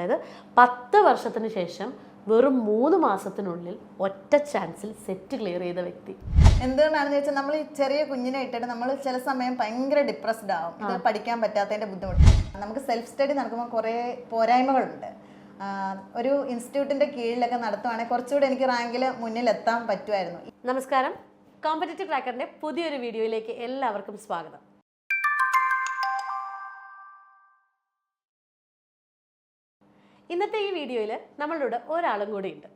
അതായത് പത്ത് വർഷത്തിന് ശേഷം വെറും മൂന്ന് മാസത്തിനുള്ളിൽ ഒറ്റ ചാൻസിൽ സെറ്റ് ക്ലിയർ ചെയ്ത വ്യക്തി. എന്തുകൊണ്ടാണെന്ന് ചോദിച്ചാൽ നമ്മൾ ഈ ചെറിയ കുഞ്ഞിനെ ഇട്ടിട്ട് നമ്മൾ ചില സമയം ഭയങ്കര ഡിപ്രസ്ഡ് ആവും. ഇത് പഠിക്കാൻ പറ്റാത്തതിന്റെ ബുദ്ധിമുട്ട്. നമുക്ക് സെൽഫ് സ്റ്റഡി നടക്കുമ്പോൾ കുറേ പോരായ്മകളുണ്ട്. ഒരു ഇൻസ്റ്റിറ്റ്യൂട്ടിന്റെ കീഴിലൊക്കെ നടത്തുവാണെങ്കിൽ കുറച്ചുകൂടി എനിക്ക് റാങ്കിൽ മുന്നിൽ എത്താൻ പറ്റുമായിരുന്നു. നമസ്കാരം. കോമ്പറ്റേറ്റീവ് ട്രാക്കറിന്റെ പുതിയൊരു വീഡിയോയിലേക്ക് എല്ലാവർക്കും സ്വാഗതം. ഇന്നത്തെ ഈ വീഡിയോയിൽ നമ്മളുടെ ഒരാളും കൂടി ഉണ്ട്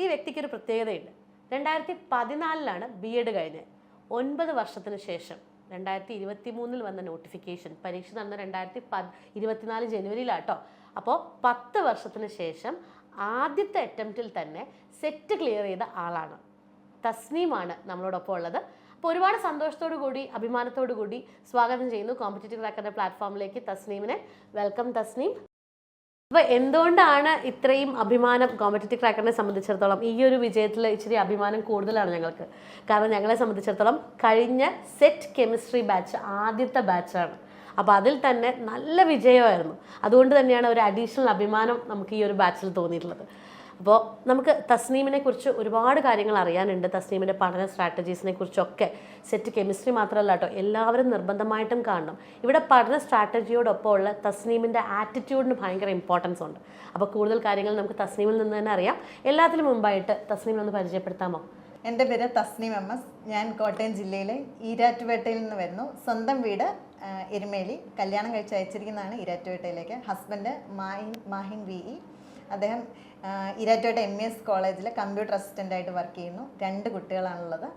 ഈ വ്യക്തിക്കൊരു പ്രത്യേകതയുണ്ട്. രണ്ടായിരത്തി പതിനാലിലാണ് ബി എഡ് കഴിഞ്ഞ്. ഒൻപത് വർഷത്തിന് ശേഷം രണ്ടായിരത്തി ഇരുപത്തി മൂന്നിൽ വന്ന നോട്ടിഫിക്കേഷൻ പരീക്ഷ നടന്ന രണ്ടായിരത്തി പ ഇരുപത്തിനാല് ജനുവരിയിലാട്ടോ. അപ്പോൾ പത്ത് വർഷത്തിന് ശേഷം ആദ്യത്തെ അറ്റംപ്റ്റിൽ തന്നെ സെറ്റ് ക്ലിയർ ചെയ്ത ആളാണ്. തസ്നീമാണ് നമ്മളോടൊപ്പം ഉള്ളത്. അപ്പോൾ ഒരുപാട് സന്തോഷത്തോടു കൂടി അഭിമാനത്തോടു കൂടി സ്വാഗതം ചെയ്യുന്നു. കോമ്പറ്റേറ്റീവ് ക്രാക്കറിന്റെ പ്ലാറ്റ്ഫോമിലേക്ക് തസ്നീമിനെ. വെൽക്കം തസ്നീം. അപ്പോൾ എന്തുകൊണ്ടാണ് ഇത്രയും അഭിമാനം കോമ്പറ്റേറ്റീവ് ക്രാക്കറിനെ സംബന്ധിച്ചിടത്തോളം ഈ ഒരു വിജയത്തിൽ ഇച്ചിരി അഭിമാനം കൂടുതലാണ് ഞങ്ങൾക്ക്? കാരണം ഞങ്ങളെ സംബന്ധിച്ചിടത്തോളം കഴിഞ്ഞ സെറ്റ് കെമിസ്ട്രി ബാച്ച് ആദ്യത്തെ ബാച്ചാണ് അപ്പോൾ അതിൽ തന്നെ നല്ല വിജയമായിരുന്നു. അതുകൊണ്ട് തന്നെയാണ് ഒരു അഡീഷണൽ അഭിമാനം നമുക്ക് ഈ ഒരു ബാച്ചിൽ തോന്നിയിട്ടുള്ളത്. അപ്പോൾ നമുക്ക് തസ്നീമിനെ കുറിച്ച് ഒരുപാട് കാര്യങ്ങൾ അറിയാനുണ്ട്. തസ്നീമിന്റെ പഠന സ്ട്രാറ്റജീസിനെ കുറിച്ചൊക്കെ. സെറ്റ് കെമിസ്ട്രി മാത്രമല്ല കേട്ടോ എല്ലാവരും നിർബന്ധമായിട്ടും കാണണം. ഇവിടെ പഠന സ്ട്രാറ്റജിയോടൊപ്പം ഉള്ള തസ്നീമിന്റെ ആറ്റിറ്റ്യൂഡിന് ഭയങ്കര ഇമ്പോർട്ടൻസ് ഉണ്ട്. അപ്പോൾ കൂടുതൽ കാര്യങ്ങൾ നമുക്ക് തസ്നീമിൽ നിന്ന് തന്നെ അറിയാം. എല്ലാത്തിനും മുമ്പായിട്ട് തസ്നീമിനൊന്ന് പരിചയപ്പെടുത്താമോ? എന്റെ പേര് തസ്നീം എം എസ്. ഞാൻ കോട്ടയം ജില്ലയിലെ ഈരാറ്റുപേട്ടയിൽ നിന്ന് വരുന്നു. സ്വന്തം വീട് എരുമേലി. കല്യാണം കഴിച്ച് അയച്ചിരിക്കുന്നതാണ് ഈരാറ്റുപേട്ടയിലേക്ക്. Husband Mahin Mahin V E. അദ്ദേഹം ആ, ഈരാറ്റുപേട്ട എം ഇ എസ് കോളേജിൽ കമ്പ്യൂട്ടർ അസിസ്റ്റന്റായിട്ട് വർക്ക് ചെയ്യുന്നു. രണ്ട് കുട്ടികളാണുള്ളത്.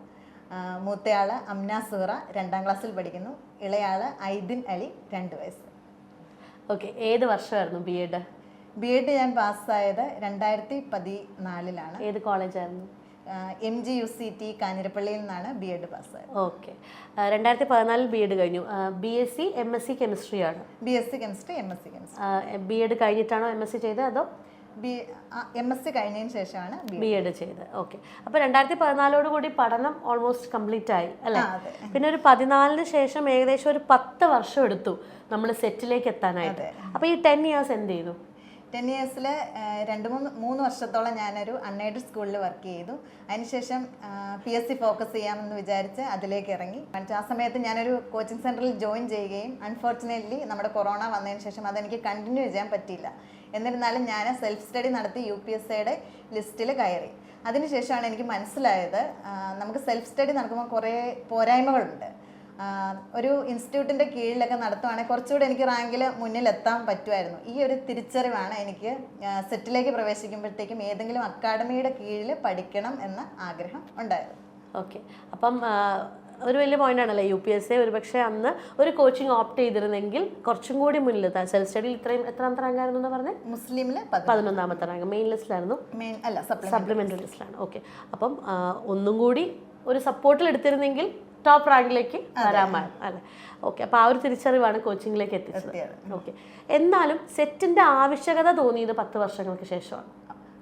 മൂത്തയാൾ അമ്ന അംന സുഹറ രണ്ടാം ക്ലാസ്സിൽ പഠിക്കുന്നു. ഇളയാൾ ഐദിൻ അലി രണ്ട് വയസ്സ്. ഓക്കെ ഏത് വർഷമായിരുന്നു ബി എഡ് ബി എഡ് ഞാൻ പാസ്സായത് രണ്ടായിരത്തി പതിനാലിലാണ്. ഏത് കോളേജായിരുന്നു? M G U C T കാഞ്ഞിരപ്പള്ളിയിൽ നിന്നാണ് ബി എഡ് പാസ്സായത്. ഓക്കെ. രണ്ടായിരത്തി പതിനാലിൽ ബി എഡ് കഴിഞ്ഞു. B S C M S C കെമിസ്ട്രിയാണ് B S C chemistry M S C chemistry B Ed കഴിഞ്ഞിട്ടാണോ M S C ചെയ്തത് അതോ ബി എം എസ് സി കഴിഞ്ഞതിന് ശേഷമാണ് B Ed ചെയ്ത് ഓക്കെ അപ്പോൾ രണ്ടായിരത്തി പതിനാലോട് കൂടി പഠനം ഓൾമോസ്റ്റ് കംപ്ലീറ്റ് ആയി അല്ലേ? പിന്നെ ഒരു പതിനാലിന് ശേഷം ഏകദേശം ഒരു പത്ത് വർഷം എടുത്തു നമ്മൾ സെറ്റിലേക്ക് എത്താനായിട്ട്. അപ്പോൾ ഈ ടെൻ ഇയേഴ്സ് എന്ത് ചെയ്തു? ടെൻ ഇയേഴ്സിൽ രണ്ട് മൂന്ന് മൂന്ന് വർഷത്തോളം ഞാനൊരു അൺഎയ്ഡഡ് സ്കൂളിൽ വർക്ക് ചെയ്തു. അതിനുശേഷം പി എസ് സി ഫോക്കസ് ചെയ്യാമെന്ന് വിചാരിച്ച് അതിലേക്ക് ഇറങ്ങി. ആ സമയത്ത് ഞാനൊരു കോച്ചിങ് സെന്ററിൽ ജോയിൻ ചെയ്യുകയും അൺഫോർച്ചുനേറ്റ്ലി നമ്മുടെ കൊറോണ വന്നതിന് ശേഷം അതെനിക്ക് കണ്ടിന്യൂ ചെയ്യാൻ പറ്റിയില്ല. എന്നിരുന്നാലും ഞാൻ സെൽഫ് സ്റ്റഡി നടത്തി യു പി എസ് സിയുടെ ലിസ്റ്റിൽ കയറി. അതിനുശേഷമാണ് എനിക്ക് മനസ്സിലായത് നമുക്ക് സെൽഫ് സ്റ്റഡി നടക്കുമ്പോൾ കുറേ പോരായ്മകളുണ്ട്. ഒരു ഇൻസ്റ്റിറ്റ്യൂട്ടിന്റെ കീഴിലൊക്കെ നടത്തുവാണെങ്കിൽ കുറച്ചുകൂടി എനിക്ക് റാങ്കിൽ മുന്നിലെത്താൻ പറ്റുമായിരുന്നു ഈ ഒരു തിരിച്ചറിവാണ് എനിക്ക് സെറ്റിലേക്ക് പ്രവേശിക്കുമ്പോഴത്തേക്കും ഏതെങ്കിലും അക്കാഡമിയുടെ കീഴിൽ പഠിക്കണം എന്ന ആഗ്രഹം ഉണ്ടായത് ഓക്കെ അപ്പം ഒരു വലിയ പോയിന്റ് ആണല്ലേ യു പി എസ് സി? ഒരുപക്ഷെ അന്ന് ഒരു കോച്ചിങ് ഓപ്റ്റ് ചെയ്തിരുന്നെങ്കിൽ കുറച്ചും കൂടി മുന്നിൽ സെൽഫ് സ്റ്റഡിയിൽ ഇത്രയും എത്രാമത്തെ റാങ്ക് ആയിരുന്നു എന്ന് പറഞ്ഞത് മുസ്ലിമിൽ പതിനൊന്നാമത്തെ റാങ്ക് മെയിൻ ലിസ്റ്റിലായിരുന്നു അല്ല സപ്ലിമെന്ററി ലിസ്റ്റിലാണ് ഓക്കെ അപ്പം ഒന്നും കൂടി ഒരു സപ്പോർട്ടിൽ എടുത്തിരുന്നെങ്കിൽ ടോപ്പ് റാങ്കിലേക്ക് വരാമായിരുന്നു അല്ലെ? ഓക്കെ അപ്പോൾ ആ ഒരു തിരിച്ചറിവാണ് കോച്ചിങ്ങിലേക്ക് എത്തിച്ചത്. ഓക്കെ എന്നാലും സെറ്റിന്റെ ആവശ്യകത തോന്നിയത് പത്ത് വർഷങ്ങൾക്ക് ശേഷമാണ്.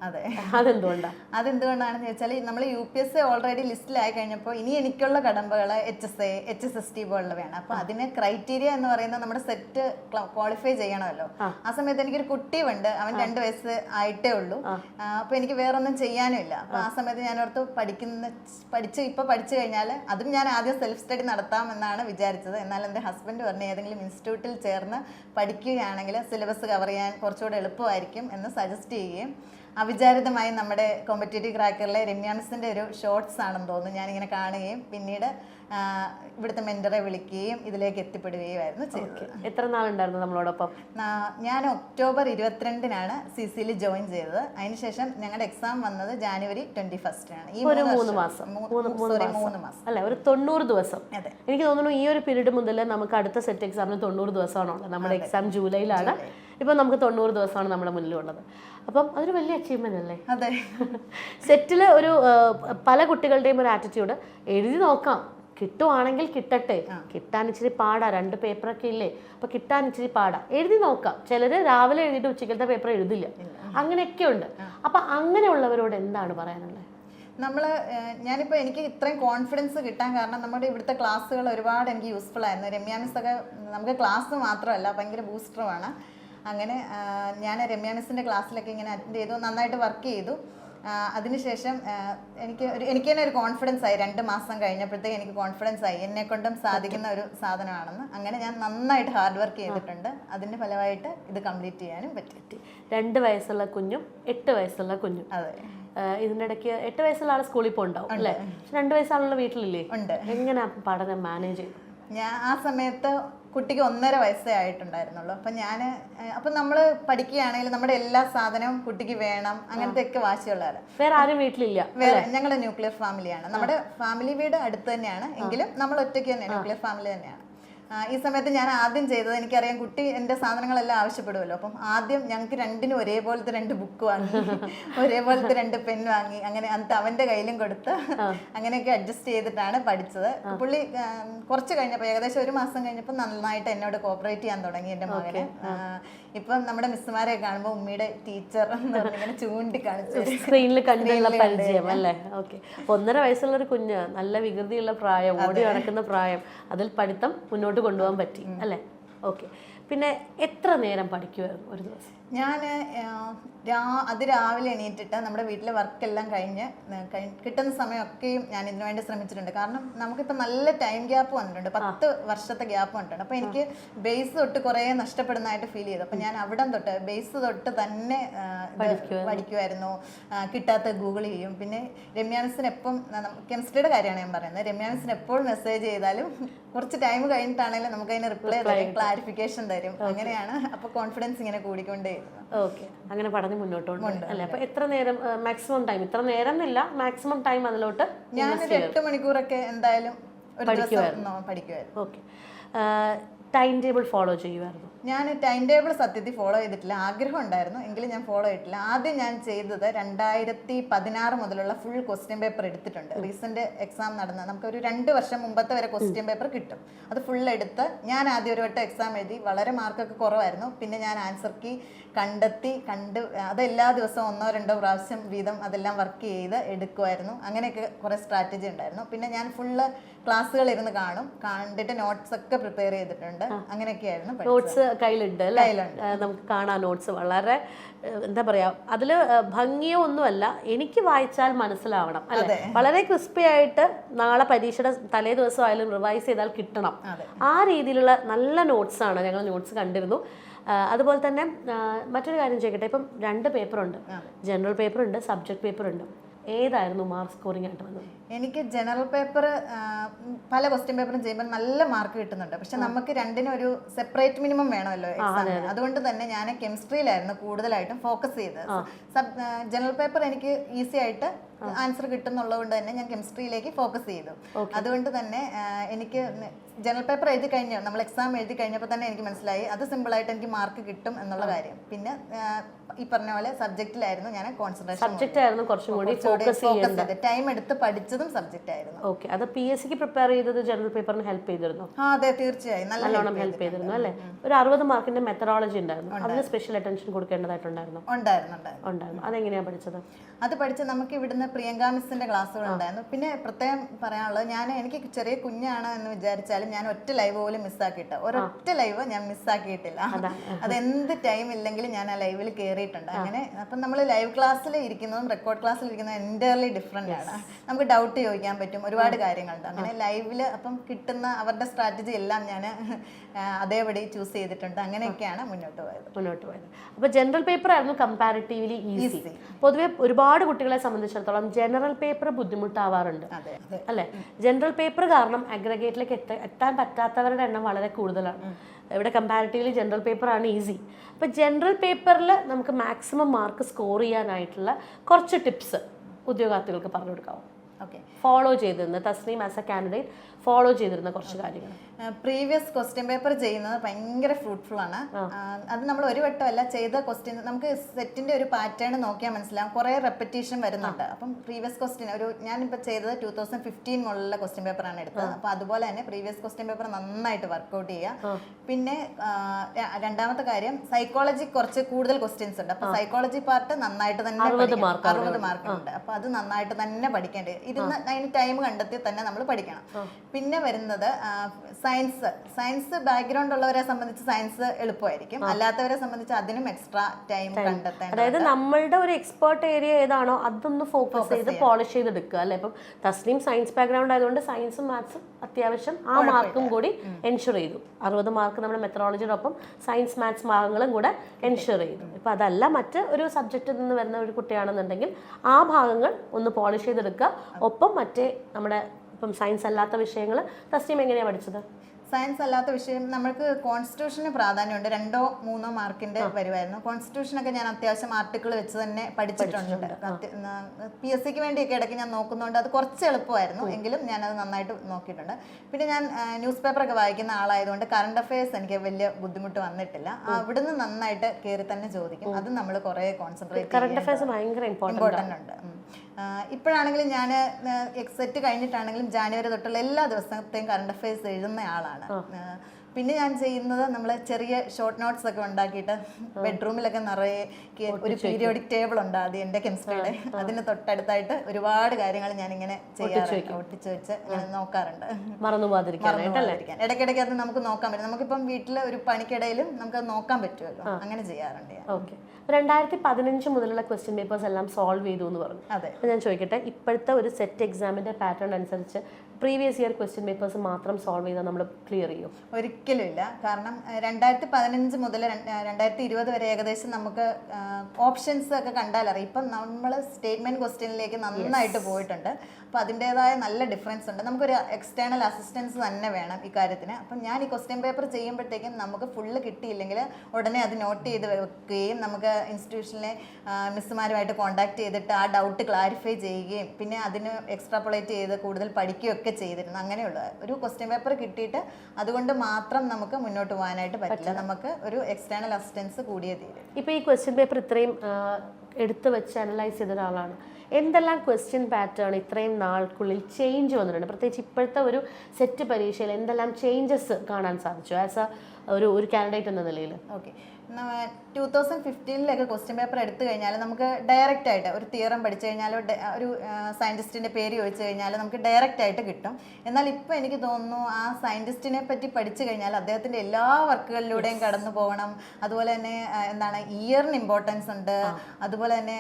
അതെ. അതെന്തുകൊണ്ടാണ് അതെന്തുകൊണ്ടാണെന്ന് വെച്ചാൽ നമ്മൾ U P S C already ലിസ്റ്റിലായി കഴിഞ്ഞപ്പോൾ ഇനി എനിക്കുള്ള കടമ്പകൾ H S A H S S T പോലുള്ളവയാണ്. അപ്പോൾ അതിന് ക്രൈറ്റീരിയ എന്ന് പറയുന്നത് നമ്മുടെ സെറ്റ് ക്വാളിഫൈ ചെയ്യണമല്ലോ. ആ. സമയത്ത് എനിക്കൊരു കുട്ടിയുണ്ട്. അവൻ രണ്ട് വയസ്സ് ആയിട്ടേ ഉള്ളൂ. അപ്പോൾ എനിക്ക് വേറൊന്നും ചെയ്യാനുമില്ല. അപ്പോൾ ആ. സമയത്ത് ഞാൻ ഓർത്ത് പഠിക്കുന്ന പഠിച്ച് ഇപ്പോൾ പഠിച്ചു കഴിഞ്ഞാൽ അതും ഞാൻ ആദ്യം സെൽഫ് സ്റ്റഡി നടത്താമെന്നാണ് വിചാരിച്ചത്. എന്നാൽ എന്റെ ഹസ്ബൻഡ് പറഞ്ഞു ഏതെങ്കിലും ഇൻസ്റ്റിറ്റ്യൂട്ടിൽ ചേർന്ന് പഠിക്കുകയാണെങ്കിൽ സിലബസ് കവർ ചെയ്യാൻ കുറച്ചുകൂടെ എളുപ്പമായിരിക്കും എന്ന് സജസ്റ്റ് ചെയ്യുകയും അവിചാരിതമായി നമ്മുടെ കോമ്പറ്റേറ്റീവ് ക്രാക്കറിലെ രമ്യാൻസിന്റെ ഒരു ഷോർട്സ് ആണെന്ന് തോന്നുന്നു. ഞാനിങ്ങനെ കാണുകയും പിന്നീട് ഇവിടുത്തെ മെന്ററെ വിളിക്കുകയും ഇതിലേക്ക് എത്തിപ്പെടുകയുമായിരുന്നു ചെയ്തത്. എത്ര നാളുണ്ടായിരുന്നു നമ്മളോടൊപ്പം? ഞാൻ ഒക്ടോബർ ഇരുപത്തിരണ്ടിനാണ് സി സിയിൽ ജോയിൻ ചെയ്തത്. അതിനുശേഷം ഞങ്ങളുടെ എക്സാം വന്നത് ജാനുവരി ട്വന്റി ഫസ്റ്റിനാണ് ഈ ഒരു മൂന്ന് മാസം. മൂന്ന് മൂന്ന് മാസം. മൂന്ന് മാസം. അല്ല ഒരു തൊണ്ണൂറ് ദിവസം. അതെ. എനിക്ക് തോന്നുന്നു ഈ ഒരു പീരീഡ് മുതൽ നമുക്ക് അടുത്ത സെറ്റ് എക്സാമിന് തൊണ്ണൂറ് ദിവസമാണുള്ളത്. നമ്മുടെ എക്സാം ജൂലൈയിലാണ്. ഇപ്പം നമുക്ക് തൊണ്ണൂറ് ദിവസമാണ് നമ്മുടെ മുന്നിലുള്ളത്. അപ്പം അതൊരു വലിയ അച്ചീവ്മെന്റ് അല്ലേ? അതെ. സെറ്റിൽ ഒരു പല കുട്ടികളുടെയും ഒരു ആറ്റിറ്റ്യൂഡ് എഴുതി നോക്കാം. കിട്ടുവാണെങ്കിൽ കിട്ടട്ടെ. കിട്ടാൻ ഇച്ചിരി പാടാ. രണ്ട് പേപ്പറൊക്കെ ഇല്ലേ? അപ്പൊ കിട്ടാൻ ഇച്ചിരി പാടാ. എഴുതി നോക്കാം. ചിലര് രാവിലെ എഴുതിയിട്ട് ഉച്ചക്കലത്തെ പേപ്പർ എഴുതില്ല. അങ്ങനെയൊക്കെ ഉണ്ട്. അപ്പൊ അങ്ങനെയുള്ളവരോട് എന്താണ് പറയാനുള്ളത്? നമ്മൾ ഞാനിപ്പോൾ എനിക്ക് ഇത്രയും കോൺഫിഡൻസ് കിട്ടാൻ കാരണം നമ്മുടെ ഇവിടുത്തെ ക്ലാസ്സുകൾ ഒരുപാട് എനിക്ക് യൂസ്ഫുൾ ആയിരുന്നു. രമ്യാമിസ് ഒക്കെ നമുക്ക് ക്ലാസ് മാത്രമല്ല ഭയങ്കര ബൂസ്റ്ററുമാണ് അങ്ങനെ ഞാൻ രമ്യ മിസ്സിന്റെ ക്ലാസ്സിലൊക്കെ ഇങ്ങനെ അറ്റൻഡ് ചെയ്തു നന്നായിട്ട് വർക്ക് ചെയ്തു. അതിനുശേഷം എനിക്ക് ഒരു എനിക്ക് തന്നെ ഒരു കോൺഫിഡൻസ് ആയി. രണ്ട് മാസം കഴിഞ്ഞപ്പോഴത്തേക്ക് എനിക്ക് കോൺഫിഡൻസ് ആയി. എന്നെ കൊണ്ടും സാധിക്കുന്ന ഒരു സാധനമാണെന്ന്. അങ്ങനെ ഞാൻ നന്നായിട്ട് ഹാർഡ് വർക്ക് ചെയ്തിട്ടുണ്ട്. അതിന്റെ ഫലമായിട്ട് ഇത് കംപ്ലീറ്റ് ചെയ്യാനും പറ്റി. രണ്ട് വയസ്സുള്ള കുഞ്ഞും എട്ട് വയസ്സുള്ള കുഞ്ഞും. അതെ. ഇതിനിടയ്ക്ക് എട്ട് വയസ്സുള്ള ആൾ സ്കൂളിൽ പോകണ്ടാവും അല്ലേ? രണ്ട് വയസ്സാളുള്ള വീട്ടിലില്ലേ? ഉണ്ട്. എങ്ങനെ പഠനം മാനേജ് ചെയ്തു ഞാൻ ആ സമയത്ത് കുട്ടിക്ക് ഒന്നര വയസ്സേ ആയിട്ടുണ്ടായിരുന്നുള്ളൂ. അപ്പം ഞാൻ അപ്പം നമ്മൾ പഠിക്കുകയാണെങ്കിൽ നമ്മുടെ എല്ലാ സാധനവും കുട്ടിക്ക് വേണം അങ്ങനത്തെ ഒക്കെ വാശിയുള്ളവരാണ് വേറെ ആരും വീട്ടിലില്ല വേറെ ഞങ്ങൾ ന്യൂക്ലിയർ ഫാമിലിയാണ്. നമ്മുടെ ഫാമിലി വീട് അടുത്ത് തന്നെയാണ്. എങ്കിലും നമ്മൾ ഒറ്റയ്ക്ക് തന്നെ ന്യൂക്ലിയർ ഫാമിലി തന്നെയാണ്. ഈ സമയത്ത് ഞാൻ ആദ്യം ചെയ്തത് എനിക്കറിയാം കുട്ടി എന്റെ സാധനങ്ങളെല്ലാം ആവശ്യപ്പെടുമല്ലോ. അപ്പം ആദ്യം ഞങ്ങൾക്ക് രണ്ടിനും ഒരേപോലത്തെ രണ്ട് ബുക്ക് വാങ്ങി ഒരേപോലത്തെ രണ്ട് പെൻ വാങ്ങി. അങ്ങനെ അന്നത്തെ അവന്റെ കയ്യിലും കൊടുത്ത് അങ്ങനെയൊക്കെ അഡ്ജസ്റ്റ് ചെയ്തിട്ടാണ് പഠിച്ചത്. പുള്ളി കുറച്ച് കഴിഞ്ഞപ്പോൾ ഏകദേശം ഒരു മാസം കഴിഞ്ഞപ്പോൾ നന്നായിട്ട് എന്നോട് കോപ്പറേറ്റ് ചെയ്യാൻ തുടങ്ങി എന്റെ മകന്. ഇപ്പം നമ്മുടെ മിസ്സുമാരെ കാണുമ്പോൾ ഉമ്മയുടെ ടീച്ചർ പറഞ്ഞിങ്ങനെ ചൂണ്ടിക്കാണിച്ചു സ്ക്രീനിൽ കണ്ടുള്ള പരിചയം അല്ലേ? ഓക്കെ. ഒന്നര വയസ്സുള്ള ഒരു കുഞ്ഞ് നല്ല വികൃതിയുള്ള പ്രായം ഓടി നടക്കുന്ന പ്രായം അതിൽ പഠിത്തം മുന്നോട്ട് കൊണ്ടുപോകാൻ പറ്റി അല്ലേ? ഓക്കെ പിന്നെ എത്ര നേരം പഠിക്കുമായിരുന്നു ഒരു ദിവസം? ഞാൻ അത് രാവിലെ എണീറ്റിട്ട് നമ്മുടെ വീട്ടിലെ വർക്കെല്ലാം കഴിഞ്ഞ് കിട്ടുന്ന സമയമൊക്കെയും ഞാൻ ഇതിനു വേണ്ടി ശ്രമിച്ചിട്ടുണ്ട്. കാരണം നമുക്കിപ്പോൾ നല്ല ടൈം ഗ്യാപ്പ് വന്നിട്ടുണ്ട്. പത്ത് വർഷത്തെ ഗ്യാപ്പ് വന്നിട്ടുണ്ട്. അപ്പോൾ എനിക്ക് ബേസ് തൊട്ട് കുറേ നഷ്ടപ്പെടുന്നതായിട്ട് ഫീൽ ചെയ്തു. അപ്പോൾ ഞാൻ അവിടം തൊട്ട് ബേസ് തൊട്ട് തന്നെ പഠിക്കുമായിരുന്നു കിട്ടാത്ത ഗൂഗിൾ ചെയ്യും. പിന്നെ രമ്യാമിസിന് എപ്പം കെമിസ്ട്രിയുടെ കാര്യമാണ് ഞാൻ പറയുന്നത്. രമ്യാമിസിന് എപ്പോഴും മെസ്സേജ് ചെയ്താലും കുറച്ച് ടൈം കഴിഞ്ഞിട്ടാണെങ്കിലും നമുക്ക് അതിന് റിപ്ലൈ തരും. ക്ലാരിഫിക്കേഷൻ തരും. അങ്ങനെയാണ് അപ്പൊ കോൺഫിഡൻസ് ഇങ്ങനെ കൂടിക്കൊണ്ടേയിരുന്നു. ഓക്കെ അങ്ങനെ പഠനം മുന്നോട്ട്. കൊണ്ടുപോയി അല്ലേ? അപ്പൊ എത്ര നേരം മാക്സിമം ടൈം ഇത്ര നേരം എന്നില്ല മാക്സിമം ടൈം അതിലോട്ട് ഞാനൊരു എട്ട് മണിക്കൂറൊക്കെ എന്തായാലും പഠിക്കുമായിരുന്നു ഓക്കെ. ടൈം ടേബിൾ ഫോളോ ചെയ്യുമായിരുന്നു ഞാൻ ടൈം ടേബിൾ സത്യത്തിൽ ഫോളോ ചെയ്തിട്ടില്ല. ആഗ്രഹം ഉണ്ടായിരുന്നു എങ്കിലും ഞാൻ ഫോളോ ചെയ്തിട്ടില്ല. ആദ്യം ഞാൻ ചെയ്തത് രണ്ടായിരത്തി പതിനാറ് മുതലുള്ള ഫുൾ ക്വസ്റ്റ്യൻ പേപ്പർ എടുത്തിട്ടുണ്ട്. റീസെന്റ് എക്സാം നടന്ന നമുക്ക് ഒരു രണ്ട് വർഷം മുമ്പത്തെ വരെ ക്വസ്റ്റ്യൻ പേപ്പർ കിട്ടും. അത് ഫുൾ എടുത്ത് ഞാൻ ആദ്യം ഒരു വട്ടം എക്സാം എഴുതി വളരെ മാർക്കൊക്കെ കുറവായിരുന്നു. പിന്നെ ഞാൻ ആൻസർ കീ കണ്ടെത്തി കണ്ട് അതെല്ലാ ദിവസവും ഒന്നോ രണ്ടോ പ്രാവശ്യം വീതം അതെല്ലാം വർക്ക് ചെയ്ത് എടുക്കുമായിരുന്നു അങ്ങനെയൊക്കെ കുറേ സ്ട്രാറ്റജി ഉണ്ടായിരുന്നു. പിന്നെ ഞാൻ ഫുള്ള് ക്ലാസ്സുകൾ ഇരുന്ന് കാണും. കണ്ടിട്ട് നോട്ട്സ് ഒക്കെ പ്രിപ്പയർ ചെയ്തിട്ടുണ്ട്. അങ്ങനെയൊക്കെയായിരുന്നു. നോട്ട്സ് കയ്യിലുണ്ട്. നമുക്ക് കാണാം നോട്ട്സ് വളരെ എന്താ പറയാ അതിൽ ഭംഗിയോ ഒന്നുമല്ല. എനിക്ക് വായിച്ചാൽ മനസ്സിലാവണം അല്ലെ? വളരെ ക്രിസ്പി ആയിട്ട് നാളെ പരീക്ഷയുടെ തലേ ദിവസം ആയാലും റിവൈസ് ചെയ്താൽ കിട്ടണം. ആ രീതിയിലുള്ള നല്ല നോട്ട്സ് ആണ് ഞങ്ങൾ നോട്ട്സ് കണ്ടിരുന്നു. അതുപോലെ തന്നെ മറ്റൊരു കാര്യം ചോദിക്കട്ടെ? ഇപ്പം രണ്ട് പേപ്പറുണ്ട് ജനറൽ പേപ്പറുണ്ട് സബ്ജക്ട് പേപ്പർ ഉണ്ട്. ഏതായിരുന്നു മാർക്ക് സ്കോറിംഗ് ആയിട്ട് വന്നത്? എനിക്ക് ജനറൽ പേപ്പർ പല ക്വസ്റ്റ്യൻ പേപ്പറും ചെയ്യുമ്പോൾ നല്ല മാർക്ക് കിട്ടുന്നുണ്ട്. പക്ഷെ നമുക്ക് രണ്ടിനും ഒരു സെപ്പറേറ്റ് മിനിമം വേണമല്ലോ അതുകൊണ്ട് തന്നെ ഞാൻ കെമിസ്ട്രിയിലായിരുന്നു കൂടുതലായിട്ടും ഫോക്കസ് ചെയ്തത്. സബ് ജനറൽ പേപ്പർ എനിക്ക് ഈസി ആയിട്ട് ആൻസർ കിട്ടുന്നുള്ളത് കൊണ്ട് തന്നെ ഞാൻ കെമിസ്ട്രിയിലേക്ക് ഫോക്കസ് ചെയ്തു. അതുകൊണ്ട് തന്നെ എനിക്ക് ജനറൽ പേപ്പർ എഴുതി കഴിഞ്ഞ നമ്മൾ എക്സാം എഴുതി കഴിഞ്ഞപ്പോൾ തന്നെ എനിക്ക് മനസ്സിലായി. അത് സിമ്പിളായിട്ട് എനിക്ക് മാർക്ക് കിട്ടും എന്നുള്ള കാര്യം. പിന്നെ ഈ പറഞ്ഞ പോലെ സബ്ജക്റ്റിലായിരുന്നു ഞാൻ കോൺസെൻട്രേഷൻ സബ്ജക്റ്റ് ആയിരുന്നു കുറച്ചും കൂടി ഫോക്കസ് ചെയ്യേണ്ടത്. ടൈം എടുത്ത് പഠിച്ചതും സബ്ജക്റ്റ് ആയിരുന്നു. ഓക്കെ അത് പി എസ് സിക്ക് പ്രിപ്പയർ ചെയ്തത് ജനറൽ പേപ്പറിന് ഹെൽപ്പ് ചെയ്തിരുന്നു? ആ അതെ തീർച്ചയായും. നല്ല നല്ലോണം ഹെൽപ്പ് ചെയ്തിരുന്നു അല്ലേ? ഒരു അറുപത് മാർക്കിന്റെ മെത്തഡോളജി ഉണ്ടായിരുന്നു. അതിന് സ്പെഷ്യൽ അറ്റൻഷൻ കൊടുക്കേണ്ടതായിട്ടുണ്ടായിരുന്നു. ഉണ്ടായിരുന്നു ഉണ്ടായിരുന്നു. അതെങ്ങനെയാണ് അതെങ്ങനെയാ പഠിച്ചത്? അത് പഠിച്ച് നമുക്ക് ഇവിടുന്ന് പ്രിയങ്ക മിസ്സിന്റെ ക്ലാസ്സുകൾ ഉണ്ടായിരുന്നു. പിന്നെ പ്രത്യേകം പറയാനുള്ളത് ഞാൻ എനിക്ക് ചെറിയ കുഞ്ഞാണ് എന്ന് വിചാരിച്ചാലും ഞാൻ ഒറ്റ ലൈവ് പോലും മിസ്സാക്കിയിട്ട് ഒരൊറ്റ ലൈവ് ഞാൻ മിസ്സാക്കിയിട്ടില്ല അത് എന്ത് ടൈം ഇല്ലെങ്കിലും ഞാൻ ആ ലൈവിൽ കയറിയിട്ടുണ്ട് അങ്ങനെ അപ്പം നമ്മൾ ലൈവ് ക്ലാസ്സിൽ ഇരിക്കുന്നതും റെക്കോർഡ് ക്ലാസ്സിൽ ഇരിക്കുന്നതും എന്റയർലി ഡിഫറെന്റ് ആണ്. നമുക്ക് ഡൗട്ട് ചോദിക്കാൻ പറ്റും. ഒരുപാട് കാര്യങ്ങളുണ്ട്. അങ്ങനെ ലൈവിൽ അപ്പം കിട്ടുന്ന അവരുടെ സ്ട്രാറ്റജി എല്ലാം ഞാൻ അതേപടി ചൂസ് ചെയ്തിട്ടുണ്ട്. അങ്ങനെയൊക്കെയാണ് മുന്നോട്ട് പോയത്. മുന്നോട്ട് പോയത്. അപ്പോൾ ജനറൽ പേപ്പർ ആയിരുന്നു കമ്പാരിറ്റീവ്ലി ഈസി പൊതുവെ ഒരുപാട് കുട്ടികളെ സംബന്ധിച്ചിടത്തോളം ജനറൽ പേപ്പർ ബുദ്ധിമുട്ടാവാറുണ്ട്. അല്ലെ? ജനറൽ പേപ്പർ കാരണം അഗ്രഗേറ്റിലേക്ക് എത്ത എത്താൻ പറ്റാത്തവരുടെ എണ്ണം വളരെ കൂടുതലാണ്. ഇവിടെ കമ്പാരിറ്റീവ്ലി ജനറൽ പേപ്പർ ആണ് ഈസി അപ്പോൾ ജനറൽ പേപ്പറിൽ നമുക്ക് മാക്സിമം മാർക്ക് സ്കോർ ചെയ്യാനായിട്ടുള്ള കുറച്ച് ടിപ്സ് ഉദ്യോഗാർത്ഥികൾക്ക് പറഞ്ഞു കൊടുക്കാവും ഓക്കെ ഫോളോ ചെയ്തിരുന്നു Tasneem as a candidate follow ചെയ്തിരുന്ന കുറച്ച് കാര്യങ്ങൾ. പ്രീവിയസ് ക്വസ്റ്റ്യൻ പേപ്പർ ചെയ്യുന്നത് ഭയങ്കര ഫ്രൂട്ട്ഫുൾ ആണ്. അത് നമ്മൾ ഒരു വട്ടമല്ല ചെയ്ത ക്വസ്റ്റ്യൻ നമുക്ക് സെറ്റിന്റെ ഒരു പാറ്റേൺ നോക്കിയാൽ മനസ്സിലാവും. കുറേ റെപ്പറ്റീഷൻ വരുന്നുണ്ട്. അപ്പം പ്രീവിയസ് ക്വസ്റ്റ്യൻ ഒരു ഞാനിപ്പോൾ ചെയ്തത് ടൂ തൗസൻഡ് ഫിഫ്റ്റീൻ മുകളിലുള്ള ക്വസ്റ്റ്യൻ ആണ് എടുത്തത്. അപ്പോൾ അതുപോലെ തന്നെ പ്രീവിയസ് ക്വസ്റ്റ്യൻ പേപ്പർ നന്നായിട്ട് വർക്കൗട്ട് ചെയ്യുക. പിന്നെ രണ്ടാമത്തെ കാര്യം സൈക്കോളജി കുറച്ച് കൂടുതൽ ക്വസ്റ്റ്യൻസ് ഉണ്ട്. അപ്പോൾ സൈക്കോളജി പാർട്ട് നന്നായിട്ട് തന്നെ. അറുപത് മാർക്ക് ഉണ്ട്. അപ്പോൾ അത് നന്നായിട്ട് തന്നെ പഠിക്കേണ്ടത് ഇരുന്ന് അതിന് ടൈം കണ്ടെത്തി തന്നെ നമ്മൾ പഠിക്കണം. പിന്നെ വരുന്നത് സയൻസ്. സയൻസ് ബാക്ക്ഗ്രൗണ്ട് ഉള്ളവരെ സംബന്ധിച്ച് സയൻസ് എളുപ്പമായിരിക്കും. അല്ലാത്തവരെ സംബന്ധിച്ച് അതിനും എക്സ്ട്രാ ടൈം കണ്ടെത്താൻ അതായത് നമ്മളുടെ ഒരു എക്സ്പേർട്ട് ഏരിയ ഏതാണോ അതൊന്ന് ഫോക്കസ് ചെയ്ത് പോളിഷ് ചെയ്തെടുക്കുക അല്ലെ? ഇപ്പം തസ്ലിം സയൻസ് ബാക്ക്ഗ്രൗണ്ട് ആയതുകൊണ്ട് സയൻസും മാത്സും അത്യാവശ്യം ആ മാർക്കും കൂടി എൻഷുർ ചെയ്തു. അറുപത് മാർക്ക് നമ്മുടെ മെത്തഡോളജിയുടെ ഒപ്പം സയൻസ് മാത്സ് ഭാഗങ്ങളും കൂടെ എൻഷുർ ചെയ്തു. ഇപ്പം അതല്ല മറ്റ് ഒരു സബ്ജക്റ്റിൽ നിന്ന് വരുന്ന ഒരു കുട്ടിയാണെന്നുണ്ടെങ്കിൽ ആ ഭാഗങ്ങൾ ഒന്ന് പോളിഷ് ചെയ്തെടുക്കുക. ഒപ്പം മറ്റേ നമ്മുടെ ഇപ്പം സയൻസ് അല്ലാത്ത വിഷയങ്ങൾ തസ്ലീം എങ്ങനെയാണ് പഠിച്ചത്? സയൻസ് അല്ലാത്ത വിഷയം നമ്മൾക്ക് കോൺസ്റ്റിറ്റ്യൂഷന് പ്രാധാന്യമുണ്ട്. രണ്ടോ മൂന്നോ മാർക്കിന്റെ വരുമായിരുന്നു കോൺസ്റ്റിറ്റ്യൂഷനൊക്കെ ഞാൻ അത്യാവശ്യം ആർട്ടിക്കിൾ വെച്ച് തന്നെ പഠിച്ചിട്ടുണ്ട്. പി എസ് സിക്ക് വേണ്ടിയൊക്കെ ഇടയ്ക്ക് ഞാൻ നോക്കുന്നുണ്ട് അത് കുറച്ച് എളുപ്പമായിരുന്നു. എങ്കിലും ഞാൻ അത് നന്നായിട്ട് നോക്കിയിട്ടുണ്ട്. പിന്നെ ഞാൻ ന്യൂസ് പേപ്പറൊക്കെ വായിക്കുന്ന ആളായതുകൊണ്ട് കറണ്ട് അഫയേഴ്സ് എനിക്ക് വലിയ ബുദ്ധിമുട്ട് വന്നിട്ടില്ല. അവിടുന്ന് നന്നായിട്ട് കയറി തന്നെ ചോദിക്കും. അത് നമ്മൾ കുറേ കോൺസെൻട്രേറ്റ് കറണ്ട് അഫയേഴ്സ് ഭയങ്കര ഇമ്പോർട്ടന്റ് ഉണ്ട്. ഇപ്പോഴാണെങ്കിലും ഞാൻ എക്സെറ്റ് കഴിഞ്ഞിട്ടാണെങ്കിലും ജാനുവരി തൊട്ടുള്ള എല്ലാ ദിവസത്തെയും കറണ്ട് അഫയേഴ്സ് എഴുതുന്ന ആളാണ്. ആ, പിന്നെ ഞാൻ ചെയ്യുന്നത് നമ്മൾ ചെറിയ ഷോർട്ട് നോട്ട്സ് ഒക്കെ ഉണ്ടാക്കിയിട്ട് ബെഡ്റൂമിലൊക്കെ നിറയെ ഒരു പീരിയോഡിക് ടേബിൾ ഉണ്ട് അത് എന്റെ കെമിസ്ട്രിയുടെ അതിന് തൊട്ടടുത്തായിട്ട് ഒരുപാട് കാര്യങ്ങൾ ഞാൻ ഇങ്ങനെ ചെയ്യാറുണ്ട്. ഒട്ടിച്ചു വെച്ച് നോക്കാറുണ്ട്. മറന്നു. ഇടയ്ക്കിടയ്ക്ക് അത് നമുക്ക് നോക്കാൻ പറ്റും. നമുക്കിപ്പം വീട്ടിലെ ഒരു പണിക്കിടയിലും നമുക്ക് നോക്കാൻ പറ്റുമല്ലോ. അങ്ങനെ ചെയ്യാറുണ്ട്. ഓക്കെ. രണ്ടായിരത്തി പതിനഞ്ച് മുതലുള്ള ക്വസ്റ്റ്യൻ പേപ്പേഴ്സ് എല്ലാം സോൾവ് ചെയ്തു എന്ന് പറഞ്ഞു. അതെ. ഞാൻ ചോദിക്കട്ടെ ഇപ്പോഴത്തെ ഒരു സെറ്റ് എക്സാമിന്റെ പാറ്റേൺ അനുസരിച്ച് പ്രീവിയസ് ഇയർ ക്വസ്റ്റ്യൻ പേപ്പേഴ്സ് മാത്രം സോൾവ് ചെയ്താൽ നമ്മൾ ക്ലിയർ ചെയ്യും. ഒരിക്കലും ഇല്ല. കാരണം രണ്ടായിരത്തി പതിനഞ്ച് മുതൽ രണ്ടായിരത്തി ഇരുപത് വരെ ഏകദേശം നമുക്ക് ഓപ്ഷൻസ് ഒക്കെ കണ്ടാലറിയാം ഇപ്പം നമ്മൾ സ്റ്റേറ്റ്മെന്റ് ക്വസ്റ്റ്യനിലേക്ക് നന്നായിട്ട് പോയിട്ടുണ്ട്. അപ്പോൾ അതിന്റേതായ നല്ല ഡിഫറൻസ് ഉണ്ട്. നമുക്കൊരു എക്സ്റ്റേണൽ അസിസ്റ്റൻസ് തന്നെ വേണം ഇക്കാര്യത്തിന് അപ്പം ഞാൻ ഈ ക്വസ്റ്റ്യൻ പേപ്പർ ചെയ്യുമ്പോഴത്തേക്കും നമുക്ക് ഫുള്ള് കിട്ടിയില്ലെങ്കിൽ ഉടനെ അത് നോട്ട് ചെയ്ത് വെക്കുകയും നമുക്ക് ഇൻസ്റ്റിറ്റ്യൂഷനിലെ മിസ്സുമാരുമായിട്ട് കോൺടാക്ട് ചെയ്തിട്ട് ആ ഡൗട്ട് ക്ലാരിഫൈ ചെയ്യുകയും പിന്നെ അതിന് എക്സ്ട്രാപ്പൊളേറ്റ് ചെയ്ത് കൂടുതൽ പഠിക്കുകയൊക്കെ ചെയ്തിരുന്നു. അങ്ങനെയുള്ള ഒരു ക്വസ്റ്റ്യൻ പേപ്പർ കിട്ടിയിട്ട് അതുകൊണ്ട് മാത്രം നമുക്ക് മുന്നോട്ട് പോകാനായിട്ട് പറ്റില്ല. നമുക്ക് ഒരു എക്സ്റ്റേണൽ അസിസ്റ്റൻസ് കൂടിയേ തീരും. ഇപ്പോൾ ഈ ക്വസ്റ്റ്യൻ പേപ്പർ ഇത്രയും എടുത്ത് വെച്ച് അനലൈസ് ചെയ്ത ഒരാളാണ്. എന്തെല്ലാം ക്വസ്റ്റ്യൻ പാറ്റേൺ ഇത്രയും നാൾക്കുള്ളിൽ ചേഞ്ച് വന്നിട്ടുണ്ട്? പ്രത്യേകിച്ച് ഇപ്പോഴത്തെ ഒരു സെറ്റ് പരീക്ഷയിൽ എന്തെല്ലാം ചേഞ്ചസ് കാണാൻ സാധിച്ചു? ആസ് എ ഒരു ഒരു കാൻഡിഡേറ്റ് എന്ന നിലയിൽ. ഓക്കെ ടൂ തൗസൻഡ് ഫിഫ്റ്റീനിലൊക്കെ ക്വസ്റ്റ്യൻ പേപ്പർ എടുത്തു കഴിഞ്ഞാൽ നമുക്ക് ഡയറക്റ്റ് ആയിട്ട് ഒരു തിയറം പഠിച്ചു കഴിഞ്ഞാൽ ഒരു സയന്റിസ്റ്റിന്റെ പേര് ചോദിച്ചു കഴിഞ്ഞാൽ നമുക്ക് ഡയറക്റ്റ് ആയിട്ട് കിട്ടും. എന്നാൽ ഇപ്പോൾ എനിക്ക് തോന്നുന്നു ആ സയന്റിസ്റ്റിനെ പറ്റി പഠിച്ചു കഴിഞ്ഞാൽ അദ്ദേഹത്തിന്റെ എല്ലാ വർക്കുകളിലൂടെയും കടന്നു പോകണം. അതുപോലെ തന്നെ എന്താണ് ഇയറിന് ഇമ്പോർട്ടൻസ് ഉണ്ട്. അതുപോലെ തന്നെ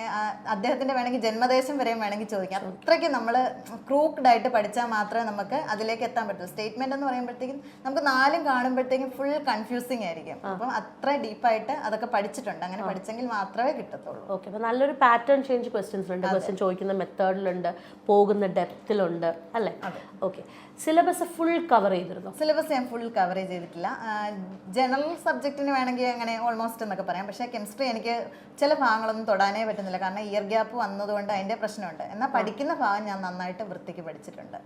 അദ്ദേഹത്തിന്റെ വേണമെങ്കിൽ ജന്മദേശം വരെയും വേണമെങ്കിൽ ചോദിക്കാം. അത്രയ്ക്ക് നമ്മൾ ക്രൂക്ഡ് ആയിട്ട് പഠിച്ചാൽ മാത്രമേ നമുക്ക് അതിലേക്ക് എത്താൻ പറ്റൂ. സ്റ്റേറ്റ്മെന്റ് എന്ന് പറയുമ്പോഴത്തേക്കും നമുക്ക് നാലും കാണുമ്പോഴത്തേക്കും ഫുൾ കൺഫ്യൂസിങ് ആയിരിക്കും. അപ്പം അത്ര ഡീപ്പായിട്ട് അതൊക്കെ പഠിച്ചിട്ടുണ്ട്. അങ്ങനെ പഠിച്ചെങ്കിൽ മാത്രമേ കിട്ടത്തുള്ളൂ. ഓക്കെ അപ്പോൾ നല്ലൊരു പാറ്റേൺ ചേഞ്ച് ക്വസ്റ്റ്യൻസിലുണ്ട് ക്വസ്റ്റ്യൻ ചോദിക്കുന്ന മെത്തേഡിലുണ്ട് പോകുന്ന ഡെപ്തിലുണ്ട് അല്ലേ? ഓക്കെ സിലബസ് ഫുൾ കവർ ചെയ്തിരുന്നു? സിലബസ് ഞാൻ ഫുൾ കവർ ചെയ്തിട്ടില്ല. ജനറൽ സബ്ജക്റ്റിന് വേണമെങ്കിൽ അങ്ങനെ ഓൾമോസ്റ്റ് എന്നൊക്കെ പറയാം. പക്ഷേ കെമിസ്ട്രി എനിക്ക് ചില ഭാഗങ്ങളൊന്നും തൊടാനേ പറ്റുന്നില്ല. കാരണം ഇയർ ഗ്യാപ്പ് വന്നതുകൊണ്ട് അതിന്റെ പ്രശ്നമുണ്ട്. എന്നാൽ പഠിക്കുന്ന ഭാഗം ഞാൻ നന്നായിട്ട് വൃത്തിക്ക് പഠിച്ചിട്ടുണ്ട്.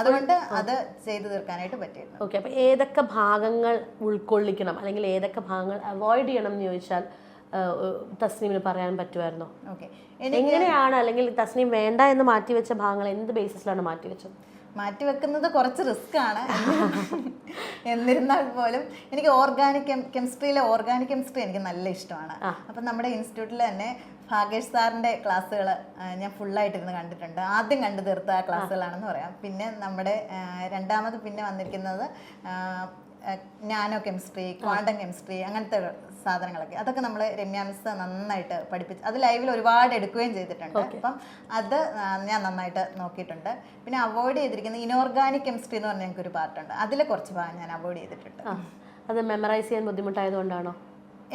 അതുകൊണ്ട് അത് ചെയ്തു തീർക്കാനായിട്ട് പറ്റിയിരുന്നു ഓക്കെ അപ്പോൾ ഏതൊക്കെ ഭാഗങ്ങൾ ഉൾക്കൊള്ളിക്കണം? അല്ലെങ്കിൽ ഏതൊക്കെ ഭാഗങ്ങൾ അവോയ്ഡ് ചെയ്യണം എന്ന് ചോദിച്ചാൽ തസ്നീമിന് പറയാൻ പറ്റുമായിരുന്നോ? ഓക്കെ എങ്ങനെയാണ് അല്ലെങ്കിൽ തസ്നീം വേണ്ട എന്ന് മാറ്റിവെച്ച ഭാഗങ്ങൾ എന്ത് ബേസിസിലാണ് മാറ്റിവെച്ചത്? മാറ്റി വെക്കുന്നത് കുറച്ച് റിസ്ക് ആണ്. എന്നിരുന്നാൽ പോലും എനിക്ക് ഓർഗാനിക് കെമിസ്ട്രിയിലെ ഓർഗാനിക് കെമിസ്ട്രി എനിക്ക് നല്ല ഇഷ്ടമാണ്. അപ്പം നമ്മുടെ ഇൻസ്റ്റിറ്റ്യൂട്ടിൽ തന്നെ ഭാഗേഷ് സാറിന്റെ ക്ലാസ്സുകൾ ഞാൻ ഫുള്ളായിട്ടിരുന്ന് കണ്ടിട്ടുണ്ട്. ആദ്യം കണ്ടു തീർത്ത ക്ലാസ്സുകളാണെന്ന് പറയാം. പിന്നെ നമ്മുടെ രണ്ടാമത് പിന്നെ വന്നിരിക്കുന്നത് നാനോ കെമിസ്ട്രി ക്വാണ്ടം കെമിസ്ട്രി അങ്ങനത്തെ സാധനങ്ങളൊക്കെ. അതൊക്കെ നമ്മൾ രമ്യ മിസ് നന്നായിട്ട് പഠിപ്പിച്ചു അത് ലൈവിൽ ഒരുപാട് എടുക്കുകയും ചെയ്തിട്ടുണ്ട്. അപ്പം അത് ഞാൻ നന്നായിട്ട് നോക്കിയിട്ടുണ്ട്. പിന്നെ അവോയ്ഡ് ചെയ്തിരിക്കുന്ന ഇനോർഗാനിക് കെമിസ്ട്രി എന്ന് പറഞ്ഞ ഞങ്ങൾക്ക് ഒരു പാർട്ടുണ്ട്. അതിൽ കുറച്ച് ഭാഗം ഞാൻ അവോയ്ഡ് ചെയ്തിട്ടുണ്ട്. അത് മെമ്മറൈസ് ചെയ്യാൻ ബുദ്ധിമുട്ടായതുകൊണ്ടാണോ?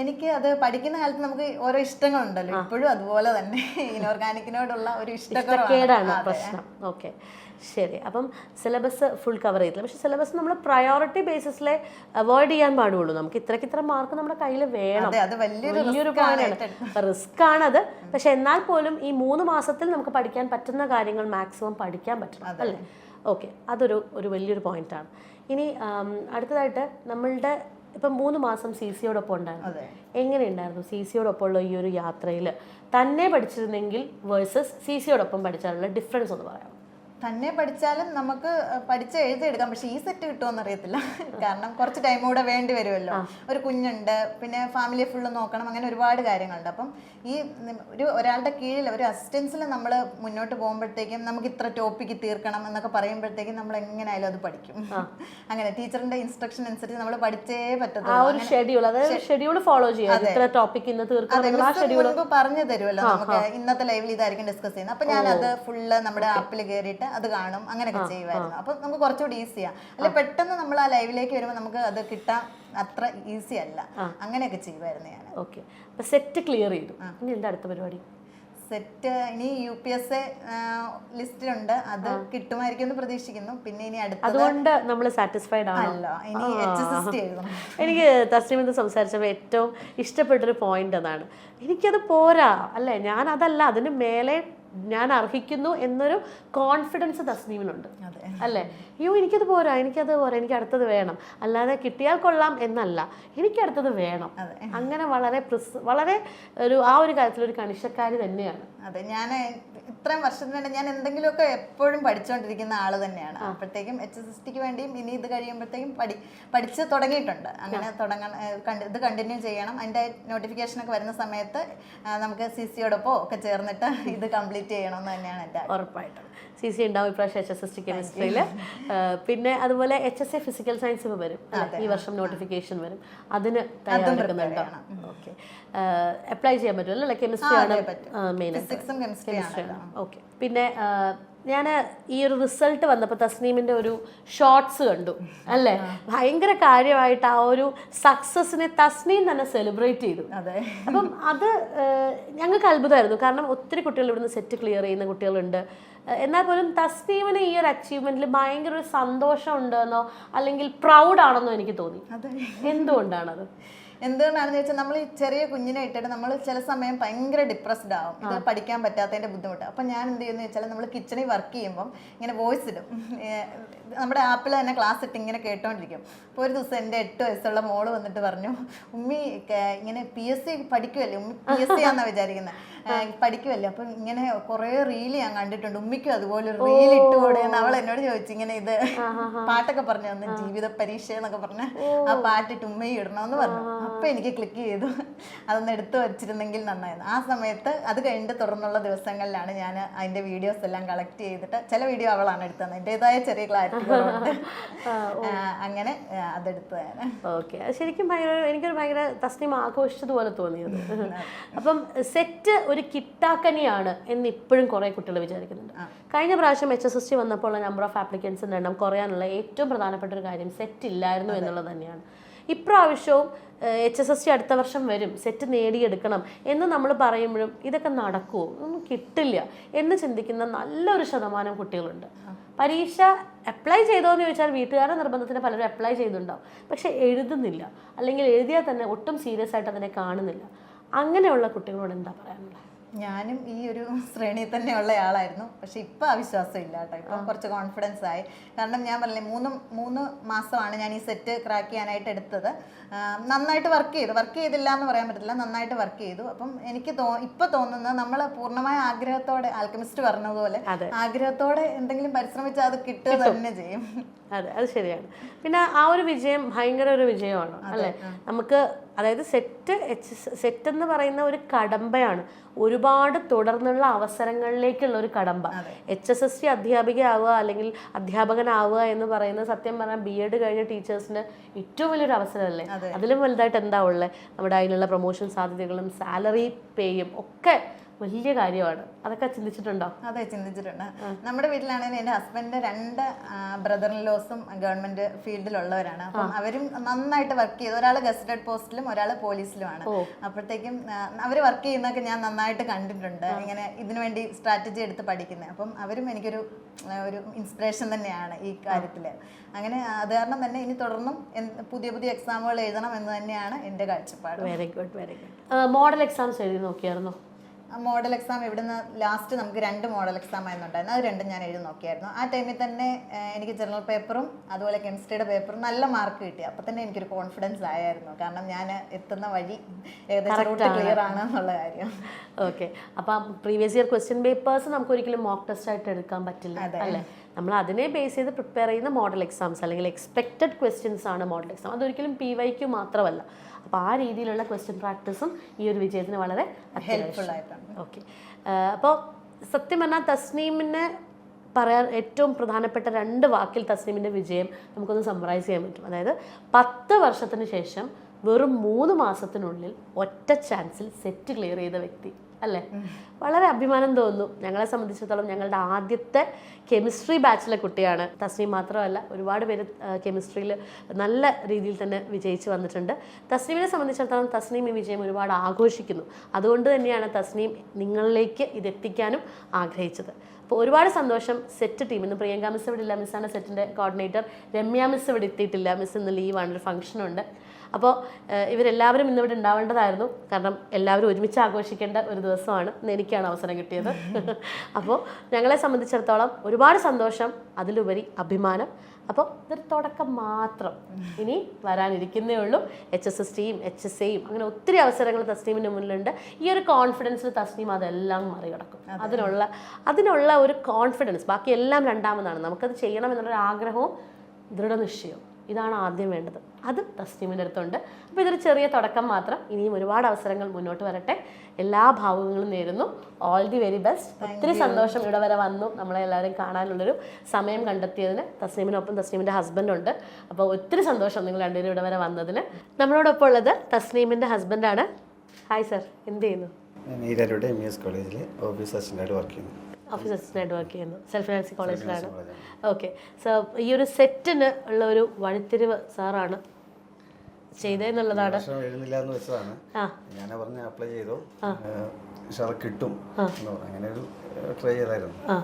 എനിക്ക് അത് പഠിക്കുന്ന കാലത്ത് നമുക്ക് ഓരോ ഇഷ്ടങ്ങളുണ്ടല്ലോ. ഇപ്പോഴും അതുപോലെ തന്നെ ഇനോർഗാനിക്കിനോടുള്ള ഒരു കേടാണ് ഇഷ്ടക്കേടാണ് പ്രശ്നം. ഓക്കെ. ശരി. അപ്പം സിലബസ് ഫുൾ കവർ ചെയ്തില്ല പക്ഷെ സിലബസ് നമ്മൾ പ്രയോറിറ്റി ബേസിസിലെ അവോയ്ഡ് ചെയ്യാൻ പാടുള്ളൂ. നമുക്ക് ഇത്രയ്ക്ക് ഇത്ര മാർക്ക് നമ്മുടെ കയ്യിൽ വേണം. വലിയൊരു റിസ്ക് ആണത്. പക്ഷെ എന്നാൽ പോലും ഈ മൂന്ന് മാസത്തിൽ നമുക്ക് പഠിക്കാൻ പറ്റുന്ന കാര്യങ്ങൾ മാക്സിമം പഠിക്കാൻ പറ്റണം. അല്ലേ? ഓക്കെ. അതൊരു ഒരു വലിയൊരു പോയിന്റാണ് ഇനി അടുത്തതായിട്ട് നമ്മളുടെ ഇപ്പം മൂന്ന് മാസം സി സിയോടൊപ്പം ഉണ്ടായിരുന്നു. എങ്ങനെയുണ്ടായിരുന്നു സി സിയോടൊപ്പം ഉള്ള ഈ ഒരു യാത്രയിൽ തന്നെ പഠിച്ചിരുന്നെങ്കിൽ വേഴ്സസ് സി സിയോടൊപ്പം പഠിച്ചാലുള്ള ഡിഫറൻസ് ഒന്ന് പറയാം തന്നെ പഠിച്ചാലും നമുക്ക് പഠിച്ച് എഴുതിയെടുക്കാം. പക്ഷെ ഈ സെറ്റ് കിട്ടുമെന്ന് അറിയത്തില്ല. കാരണം കുറച്ച് ടൈം കൂടെ വേണ്ടി വരുമല്ലോ ഒരു കുഞ്ഞുണ്ട് പിന്നെ ഫാമിലി ഫുള്ള് നോക്കണം അങ്ങനെ ഒരുപാട് കാര്യങ്ങളുണ്ട്. അപ്പം ഈ ഒരു ഒരാളുടെ കീഴിൽ ഒരു അസിസ്റ്റൻസിൽ നമ്മൾ മുന്നോട്ട് പോകുമ്പോഴത്തേക്കും നമുക്ക് ഇത്ര ടോപ്പിക്ക് തീർക്കണം എന്നൊക്കെ പറയുമ്പോഴത്തേക്കും നമ്മൾ എങ്ങനെയായാലും അത് പഠിക്കും. അങ്ങനെ ടീച്ചറിന്റെ ഇൻസ്ട്രക്ഷൻ അനുസരിച്ച് നമ്മൾ പഠിച്ചേ പറ്റത്തുള്ളൂ. ഷെഡ്യൂൾ ഷെഡ്യൂൾ ഫോളോ ചെയ്യാം ഇത്ര ടോപ്പിക് ഇന്ന് തീർക്കണം പറഞ്ഞു തരുമല്ലോ നമുക്ക് ഇന്നത്തെ ലൈവിൽ ഇതായിരിക്കും ഡിസ്കസ് ചെയ്യുന്നത്. അപ്പൊ ഞാൻ അത് ഫുള്ള് നമ്മുടെ ആപ്പിൽ കയറിയിട്ട് അത് കാണും അങ്ങനെയൊക്കെ ചെയ്യുമായിരുന്നു അപ്പൊ നമുക്ക് കുറച്ചുകൂടി ഈസിയാ അല്ലെ പെട്ടെന്ന് നമ്മൾ ആ ലൈവിലേക്ക് വരുമ്പോൾ നമുക്ക് അത് കിട്ടാൻ അത്ര ഈസി അല്ല. അങ്ങനെയൊക്കെ ചെയ്യുമായിരുന്നു ഞാൻ. ഓക്കെ അപ്പൊ സെറ്റ് ക്ലിയർ ചെയ്തു. ഇനി എന്താ അടുത്ത പരിപാടി? സെറ്റ് ഇനി യു പി എസ് എ ലിസ്റ്റിലുണ്ട്. അത് കിട്ടുമായിരിക്കും എന്ന് പ്രതീക്ഷിക്കുന്നു. പിന്നെ ഇനി അടുത്തത് അതുകൊണ്ട് നമ്മൾ സാറ്റിസ്ഫൈഡ് ആണല്ലോ ഇനി എനിക്ക് തസ്ലിം എന്ന് എനിക്ക് തസ്ലിമിന്ന് സംസാരിച്ചപ്പോൾ ഏറ്റവും ഇഷ്ടപ്പെട്ടൊരു പോയിന്റ് അതാണ്. എനിക്കത് പോരാ. അല്ലേ? ഞാൻ അതല്ല അതിന് മേലെ ഞാൻ അർഹിക്കുന്നു എന്നൊരു കോൺഫിഡൻസ് തസ്നീമിലുണ്ട്. അല്ലേ? അയ്യോ എനിക്കത് പോരാ എനിക്കത് പോരാ എനിക്ക് അടുത്തത് വേണം. അല്ലാതെ കിട്ടിയാൽ കൊള്ളാം എന്നല്ല എനിക്ക് അടുത്തത് വേണം. അങ്ങനെ വളരെ വളരെ ഒരു ആ ഒരു കാര്യത്തിൽ ഒരു കണിശക്കാരി തന്നെയാണ്. അതെ ഞാൻ ഇത്രയും വർഷം തന്നെ ഞാൻ എന്തെങ്കിലുമൊക്കെ എപ്പോഴും പഠിച്ചുകൊണ്ടിരിക്കുന്ന ആൾ തന്നെയാണ്. അപ്പോഴത്തേക്കും എച്ച് എസ് എസ് ടിക്ക് വേണ്ടിയും ഇനി ഇത് കഴിയുമ്പോഴത്തേക്കും പഠി പഠിച്ച് തുടങ്ങിയിട്ടുണ്ട്. അങ്ങനെ തുടങ്ങണം ഇത് കണ്ടിന്യൂ ചെയ്യണം. അതിന്റെ നോട്ടിഫിക്കേഷൻ ഒക്കെ വരുന്ന സമയത്ത് നമുക്ക് സി സിയോടൊപ്പം ഒക്കെ ചേർന്നിട്ട് ഇത് കംപ്ലീറ്റ് ചെയ്യണമെന്ന് തന്നെയാണ് എന്റെ. ഉറപ്പായിട്ടും. സി സി ഉണ്ടാവും ഇപ്രാവശ്യം എച്ച് എസ് എസ് ടി കെമിസ്ട്രിയിൽ പിന്നെ അതുപോലെ H S A physical science ഇപ്പോൾ വരും. ഈ വർഷം നോട്ടിഫിക്കേഷൻ വരും. അതിന് തയ്യാറെടുക്കുന്നുണ്ടോ? ഓക്കെ അപ്ലൈ ചെയ്യാൻ പറ്റുമല്ലോ അല്ലെ? കെമിസ്ട്രി ആണ് മെയിൻ കെമിസ്ട്രിയാണ് ഓക്കെ പിന്നെ ഞാൻ ഈ ഒരു റിസൾട്ട് വന്നപ്പോൾ തസ്നീമിന്റെ ഒരു ഷോർട്സ് കണ്ടു അല്ലേ? ഭയങ്കര കാര്യമായിട്ട് ആ ഒരു സക്സസിനെ തസ്നീം തന്നെ സെലിബ്രേറ്റ് ചെയ്തു. അതെ. അപ്പം അത് ഞങ്ങൾക്ക് അത്ഭുതമായിരുന്നു. കാരണം ഒത്തിരി കുട്ടികൾ ഇവിടുന്ന് സെറ്റ് ക്ലിയർ ചെയ്യുന്ന കുട്ടികളുണ്ട്. എന്നാൽ പോലും തസ്നീമിന് ഈ ഒരു അച്ചീവ്മെന്റിൽ ഭയങ്കര ഒരു സന്തോഷം ഉണ്ടെന്നോ അല്ലെങ്കിൽ പ്രൗഡ് ആണെന്നോ എനിക്ക് തോന്നി. എന്തുകൊണ്ടാണത്? എന്തുകൊണ്ടാണെന്ന് വെച്ചാൽ നമ്മൾ ഈ ചെറിയ കുഞ്ഞിനെ ഇട്ടിട്ട് നമ്മൾ ചില സമയം ഭയങ്കര ഡിപ്രസ്ഡ് ആവും. ഇത് പഠിക്കാൻ പറ്റാത്തതിന്റെ ബുദ്ധിമുട്ട്. അപ്പം ഞാൻ എന്ത് ചെയ്യുന്നു വെച്ചാൽ നമ്മൾ കിച്ചണിൽ വർക്ക് ചെയ്യുമ്പോൾ ഇങ്ങനെ വോയിസ് ഇടും. നമ്മുടെ ആപ്പിൽ തന്നെ ക്ലാസ് ഇട്ട് ഇങ്ങനെ കേട്ടോണ്ടിരിക്കും. അപ്പോൾ ഒരു ദിവസം എന്റെ എട്ട് വയസ്സുള്ള മോൾ വന്നിട്ട് പറഞ്ഞു ഉമ്മി ഇങ്ങനെ പി എസ് സി പഠിക്കുമല്ലേ ഉമ്മി പി എസ് സി ആണെന്നാണ് വിചാരിക്കുന്നത് പഠിക്കുമല്ലേ അപ്പം ഇങ്ങനെ കുറേ റീൽ ഞാൻ കണ്ടിട്ടുണ്ട്. ഉമ്മിക്കും അതുപോലെ റീൽ ഇട്ടുകൂടെ അവൾ എന്നോട് ചോദിച്ചു ഇങ്ങനെ ഇത് പാട്ടൊക്കെ പറഞ്ഞു തന്നു. ജീവിത പരീക്ഷ എന്നൊക്കെ പറഞ്ഞ് ആ പാട്ടിട്ട് ഉമ്മയും ഇടണമെന്ന് പറഞ്ഞു. അപ്പൊ എനിക്ക് ക്ലിക്ക് ചെയ്തു. അതൊന്ന് എടുത്തു വെച്ചിരുന്നെങ്കിൽ നന്നായിരുന്നു. ആ സമയത്ത് അത് കഴിഞ്ഞിട്ട് തുടർന്നുള്ള ദിവസങ്ങളിലാണ് ഞാൻ അതിന്റെ വീഡിയോസ് എല്ലാം കളക്ട് ചെയ്തിട്ട് ചില വീഡിയോ അവളാണ് എടുത്തത് എന്റെതായ ചെറിയ ക്ലാരിറ്റി അങ്ങനെ ആ, അതെടുത്തു ഞാൻ ഓക്കെ ശരിക്കും ഭയങ്കര എനിക്കൊരു ഭയങ്കര തസ്നീം ആഘോഷിച്ചതുപോലെ തോന്നിയത്. അപ്പം സെറ്റ് ഒരു കിട്ടാക്കനിയാണ് എന്ന് ഇപ്പോഴും കുറേ കുട്ടികൾ വിചാരിക്കുന്നുണ്ട്. കഴിഞ്ഞ പ്രാവശ്യം എച്ച് എസ് എസ് ടി വന്നപ്പോൾ നമ്പർ ഓഫ് ആപ്ലിക്കൻസിന്റെ എണ്ണം കുറയാനുള്ള ഏറ്റവും പ്രധാനപ്പെട്ട ഒരു കാര്യം സെറ്റ് ഇല്ലായിരുന്നു എന്നുള്ളത് തന്നെയാണ്. ഇപ്രാവശ്യവും എച്ച് എസ് എസ് ടി അടുത്ത വർഷം വരും. സെറ്റ് നേടിയെടുക്കണം എന്ന് നമ്മൾ പറയുമ്പോഴും ഇതൊക്കെ നടക്കുമോ ഒന്നും കിട്ടില്ല എന്ന് ചിന്തിക്കുന്ന നല്ലൊരു ശതമാനം കുട്ടികളുണ്ട്. പരീക്ഷ അപ്ലൈ ചെയ്തോ എന്ന് ചോദിച്ചാൽ വീട്ടുകാരുടെ നിർബന്ധത്തിന് പലരും അപ്ലൈ ചെയ്തിട്ടുണ്ടാവും. പക്ഷെ എഴുതുന്നില്ല. അല്ലെങ്കിൽ എഴുതിയാൽ തന്നെ ഒട്ടും സീരിയസ് ആയിട്ട് അതിനെ കാണുന്നില്ല. അങ്ങനെയുള്ള കുട്ടികളോട് എന്താ പറയാനുള്ളത്? ഞാനും ഈ ഒരു ശ്രേണിയിൽ തന്നെയുള്ള ആളായിരുന്നു. പക്ഷെ ഇപ്പം അവിശ്വാസം വിശ്വാസം ഇല്ല കേട്ടോ. ഇപ്പം കുറച്ച് കോൺഫിഡൻസ് ആയി. കാരണം ഞാൻ പറഞ്ഞില്ലേ മൂന്ന് മൂന്ന് മാസമാണ് ഞാൻ ഈ സെറ്റ് ക്രാക്ക് ചെയ്യാനായിട്ട് എടുത്തത്. നന്നായിട്ട് വർക്ക് ചെയ്തു. വർക്ക് ചെയ്തില്ല എന്ന് പറയാൻ പറ്റില്ല നന്നായിട്ട് വർക്ക് ചെയ്തു. അപ്പം എനിക്ക് തോ ഇപ്പം തോന്നുന്നത് നമ്മൾ പൂർണമായ ആഗ്രഹത്തോടെ ആൽക്കമിസ്റ്റ് പറഞ്ഞതുപോലെ ആഗ്രഹത്തോടെ എന്തെങ്കിലും പരിശ്രമിച്ചാൽ അത് കിട്ടുക തന്നെ ചെയ്യും. അതെ അത് ശരിയാണ്. പിന്നെ ആ ഒരു വിജയം ഭയങ്കര ഒരു വിജയമാണ് അല്ലേ? നമുക്ക് അതായത് സെറ്റ് എച്ച് സെറ്റ് എന്ന് പറയുന്ന ഒരു കടമ്പയാണ്. ഒരുപാട് തുടർന്നുള്ള അവസരങ്ങളിലേക്കുള്ള ഒരു കടമ്പ. എച്ച് എസ് എസ് ടി അധ്യാപിക ആവുക അല്ലെങ്കിൽ അധ്യാപകനാവുക എന്ന് പറയുന്ന സത്യം പറഞ്ഞാൽ ബി എഡ് കഴിഞ്ഞ ടീച്ചേഴ്സിന് ഏറ്റവും വലിയൊരു അവസരമല്ലേ? അതിലും വലുതായിട്ട് എന്താ ഉള്ളത് നമ്മുടെ അതിനുള്ള പ്രൊമോഷൻ സാധ്യതകളും സാലറി പേയും ഒക്കെ വലിയ കാര്യമാണ്. അതൊക്കെ ചിന്തിച്ചിട്ടുണ്ടോ? അതെ ചിന്തിച്ചിട്ടുണ്ട്. നമ്മുടെ വീട്ടിലാണെങ്കിൽ എന്റെ ഹസ്ബൻഡിന്റെ രണ്ട് ബ്രദർ ലോസും ഗവൺമെന്റ് ഫീൽഡിലുള്ളവരാണ് അപ്പം അവരും നന്നായിട്ട് വർക്ക് ചെയ്തു. ഒരാൾ ഗസ്റ്റഡ് പോസ്റ്റിലും ഒരാൾ പോലീസിലുമാണ് അപ്പോഴത്തേക്കും അവർ വർക്ക് ചെയ്യുന്നതൊക്കെ ഞാൻ നന്നായിട്ട് കണ്ടിട്ടുണ്ട്. ഇങ്ങനെ ഇതിനു വേണ്ടി സ്ട്രാറ്റജി എടുത്ത് പഠിക്കുന്നത് അപ്പം അവരും എനിക്കൊരു ഒരു ഇൻസ്പിറേഷൻ തന്നെയാണ് ഈ കാര്യത്തിൽ അങ്ങനെ അത് കാരണം തന്നെ ഇനി തുടർന്നും പുതിയ പുതിയ എക്സാമുകൾ എഴുതണം എന്ന് തന്നെയാണ് എന്റെ കാഴ്ചപ്പാട്. Very good very good model exams എഴുതി നോക്കിയായിരുന്നോ? മോഡൽ എക്സാം ഇവിടുന്ന് ലാസ്റ്റ് നമുക്ക് രണ്ട് മോഡൽ എക്സാം ആയിരുന്നുണ്ടായിരുന്നു അത് രണ്ടും ഞാൻ എഴുതി നോക്കിയായിരുന്നു. ആ ടൈമിൽ തന്നെ എനിക്ക് ജനറൽ പേപ്പറും അതുപോലെ കെമിസ്ട്രിയുടെ പേപ്പറും നല്ല മാർക്ക് കിട്ടി. അപ്പോൾ തന്നെ എനിക്കൊരു കോൺഫിഡൻസ് ആയായിരുന്നു. കാരണം ഞാൻ എത്തുന്ന വഴി ഏകദേശം റൂട്ട് ക്ലിയർ ആണ്. എന്നുള്ള കാര്യം. ഓക്കെ അപ്പം പ്രീവിയസ് ഇയർ ക്വസ്റ്റ്യൻ പേപ്പേഴ്സ് നമുക്ക് ഒരിക്കലും മോക്ക് ടെസ്റ്റ് ആയിട്ട് എടുക്കാൻ പറ്റില്ല അല്ലേ? നമ്മൾ അതിനെ ബേസ് ചെയ്ത് പ്രിപ്പയർ ചെയ്യുന്ന മോഡൽ എക്സാംസ് അല്ലെങ്കിൽ എക്സ്പെക്റ്റഡ് ക്വസ്റ്റ്യൻസ് ആണ് മോഡൽ എക്സാം അതൊരിക്കലും പി വൈക്ക് മാത്രമല്ല. അപ്പോൾ ആ രീതിയിലുള്ള ക്വസ്റ്റ്യൻ പ്രാക്ടീസും ഈ ഒരു വിജയത്തിന് വളരെ ഹെൽപ്ഫുൾ ആയിട്ടുണ്ട് ഓക്കെ അപ്പോൾ സത്യം പറഞ്ഞാൽ തസ്നീമിന് പറയാൻ ഏറ്റവും പ്രധാനപ്പെട്ട രണ്ട് വാക്കിൽ തസ്നീമിന്റെ വിജയം നമുക്കൊന്ന് സമ്മറൈസ് ചെയ്യാൻ പറ്റും. അതായത് പത്ത് വർഷത്തിന് ശേഷം വെറും മൂന്ന് മാസത്തിനുള്ളിൽ ഒറ്റ ചാൻസിൽ സെറ്റ് ക്ലിയർ ചെയ്ത വ്യക്തി അല്ലേ? വളരെ അഭിമാനം തോന്നുന്നു ഞങ്ങളെ സംബന്ധിച്ചിടത്തോളം ഞങ്ങളുടെ ആദ്യത്തെ കെമിസ്ട്രി ബാച്ചിലെ കുട്ടിയാണ് തസ്നീം മാത്രമല്ല ഒരുപാട് പേര് കെമിസ്ട്രിയിൽ നല്ല രീതിയിൽ തന്നെ വിജയിച്ചു വന്നിട്ടുണ്ട്. തസ്നീമിനെ സംബന്ധിച്ചിടത്തോളം തസ്നീം ഈ വിജയം ഒരുപാട് ആഘോഷിക്കുന്നു. അതുകൊണ്ട് തന്നെയാണ് തസ്നീം നിങ്ങളിലേക്ക് ഇതെത്തിക്കാനും ആഗ്രഹിച്ചത്. അപ്പോൾ ഒരുപാട് സന്തോഷം സെറ്റ് ടീം ഇന്ന് പ്രിയങ്ക മിസ് ഇവിടെ ഇല്ല മിസ്സാണ് സെറ്റിന്റെ കോർഡിനേറ്റർ രമ്യ മിസ് ഇവിടെ എത്തിയിട്ടില്ല. മിസ് ഇന്ന് ലീവാണ് ഒരു ഫംഗ്ഷനുണ്ട് അപ്പോൾ ഇവരെല്ലാവരും ഇന്നിവിടെ ഉണ്ടാവേണ്ടതായിരുന്നു. കാരണം എല്ലാവരും ഒരുമിച്ച് ആഘോഷിക്കേണ്ട ഒരു ദിവസമാണ് എനിക്കാണ് അവസരം കിട്ടിയത്. അപ്പോൾ ഞങ്ങളെ സംബന്ധിച്ചിടത്തോളം ഒരുപാട് സന്തോഷം അതിലുപരി അഭിമാനം. അപ്പോൾ ഇതൊരു തുടക്കം മാത്രം ഇനി വരാനിരിക്കുന്നേ ഉള്ളൂ. എച്ച് എസ് എസ് ടിയും എച്ച് എസ് എയും അങ്ങനെ ഒത്തിരി അവസരങ്ങൾ തസ്നീമിന്റെ മുന്നിലുണ്ട്. ഈ ഒരു കോൺഫിഡൻസിൽ തസ്നീം അതെല്ലാം മറികടക്കും. അതിനുള്ള അതിനുള്ള ഒരു കോൺഫിഡൻസ് ബാക്കി എല്ലാം രണ്ടാമതാണ്. നമുക്കത് ചെയ്യണം എന്നുള്ളൊരു ആഗ്രഹവും ദൃഢനിശ്ചയവും. ഇതാണ് ആദ്യം വേണ്ടത്. അത് തസ്നീമിന്റെ അടുത്തുണ്ട്. അപ്പോൾ ഇതൊരു ചെറിയ തുടക്കം മാത്രം. ഇനിയും ഒരുപാട് അവസരങ്ങൾ മുന്നോട്ട് വരട്ടെ. എല്ലാ ഭാവുകങ്ങളും നേരുന്നു. ഓൾ ദി വെരി ബെസ്റ്റ് ഒത്തിരി സന്തോഷം ഇവിടെ വരെ വന്നു. നമ്മളെ എല്ലാവരും കാണാനുള്ളൊരു സമയം കണ്ടെത്തിയതിന്. തസ്നീമിനൊപ്പം തസ്നീമിന്റെ ഹസ്ബൻഡുണ്ട് അപ്പോൾ ഒത്തിരി സന്തോഷം നിങ്ങൾ രണ്ടുപേരും ഇവിടെ വരെ വന്നതിന്. നമ്മളോടൊപ്പം ഉള്ളത് തസ്നീമിന്റെ ഹസ്ബൻഡാണ് ഹായ് സർ എന്ത് ചെയ്യുന്നു? ഞാൻ ഈരാരുടെ എം ഇ എസ് കോളേജിൽ ഓഫീസ് അസിസ്റ്റന്റായിട്ട് വർക്ക് ചെയ്യുന്നു. ഓഫീസ് അസിസ്റ്റന്റായിട്ട് വർക്ക് ചെയ്യുന്നു സെൽഫ് ഫിനാൻസി കോളേജിലാണ്. ഓക്കെ സോ ഈ ഒരു സെറ്റിന് ഉള്ള ഒരു വഴിത്തിരിവ് സാറാണ് ചെയ്തെന്നുള്ളതാണ്. എഴുതുന്നില്ല എന്ന് വെച്ചതാണ്. ഞാൻ പറഞ്ഞ അപ്ലൈ ചെയ്തു. കിട്ടും അങ്ങനെ ഒരു ട്രൈ ചെയ്തായിരുന്നു.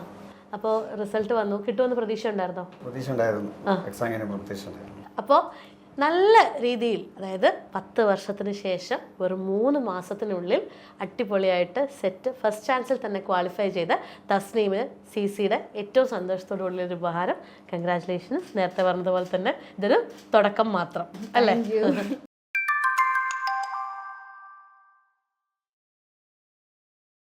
അപ്പോൾ റിസൾട്ട് വന്നു. കിട്ടുമെന്ന് പ്രതീക്ഷ ഉണ്ടായിരുന്നോ പ്രതീക്ഷ ഉണ്ടായിരുന്നു എക്സാം പ്രതീക്ഷ ഉണ്ടായിരുന്നു അപ്പോൾ നല്ല രീതിയിൽ അതായത് പത്ത് വർഷത്തിന് ശേഷം വെറും മൂന്ന് മാസത്തിനുള്ളിൽ അടിപൊളിയായിട്ട് സെറ്റ് ഫസ്റ്റ് ചാൻസിൽ തന്നെ ക്വാളിഫൈ ചെയ്ത തസ്നീമിന് സി സിയുടെ ഏറ്റവും സന്തോഷത്തോടു ഉള്ള ഒരു ഉപഹാരം. കൺഗ്രാറ്റുലേഷൻസ് നേരത്തെ പറഞ്ഞതുപോലെ തന്നെ ഇതൊരു തുടക്കം മാത്രം. അല്ലേ?